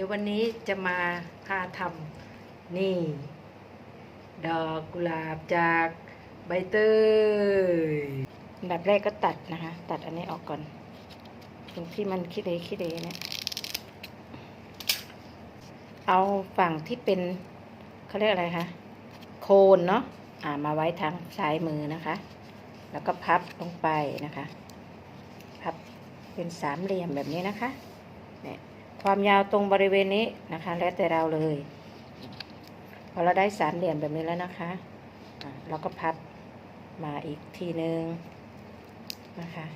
ดี๋ยววันนี้จะมาพาทำนี่ ดอกกุหลาบจากใบเตยอันดับแรกก็ตัดนะคะ ตัดอันนี้ออกก่อนตรงที่มันขี้เดขี้เดเนี่ยเอาฝั่งที่เป็นเขาเรียกอะไรคะโคนเนาะอ่ามาไว้ทางซ้ายมือนะคะ แล้วก็พับลงไปนะคะ พับเป็นสามเหลี่ยมแบบนี้นะคะเนี่ย ความยาวตรงบริเวณนี้นะคะ แล้วแต่เราเลย พอเราได้สามเหลี่ยมแบบนี้แล้วนะคะเราก็พับมาอีกทีหนึ่งนะคะ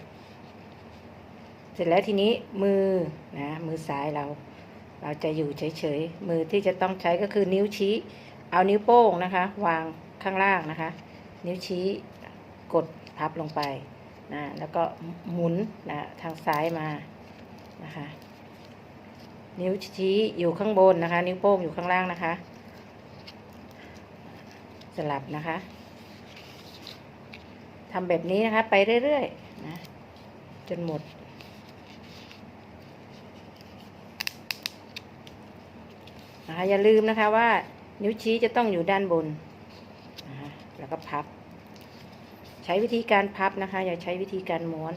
เสร็จแล้วทีนี้มือนะมือซ้ายเรา เราจะอยู่เฉยๆ มือที่จะต้องใช้ก็คือนิ้วชี้ เอานิ้วโป้งนะคะ วางข้างล่างนะคะ นิ้วชี้กดพับลงไปนะแล้วก็หมุนนะทางซ้ายมานะคะ นิ้วชี้อยู่ข้างบนนะคะ นิ้วโป้งอยู่ข้างล่างนะคะ สลับนะคะทำแบบนี้นะคะ ไปเรื่อยๆนะจนหมด นะคะอย่าลืมนะคะว่า นิ้วชี้จะต้องอยู่ด้านบนนะคะแล้วก็พับ ใช้วิธีการพับนะคะ อย่าใช้วิธีการม้วน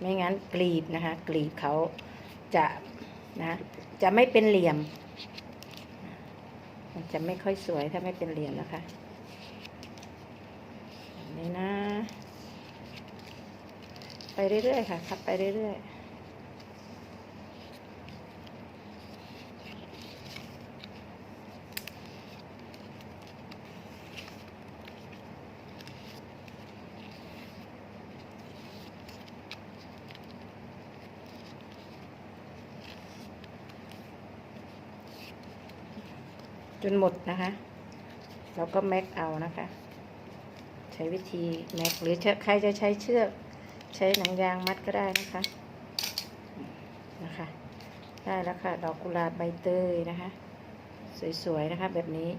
ไม่งั้นกรีบนะคะ กรีบเขาจะ นะจะไม่เป็นเหลี่ยม มันจะไม่ค่อยสวยถ้าไม่เป็นเหลี่ยมนะคะนี่นะ ไปเรื่อยๆค่ะ คับไปเรื่อยๆ นหมดนะคะ แล้วก็แม็กเอานะคะ ใช้วิธีแม็กหรือใครจะใช้เชือกใช้หนังยางมัดก็ได้นะคะนะคะ ได้แล้วค่ะ ดอกกุหลาบใบเตยนะคะ สวยๆนะคะแบบนี้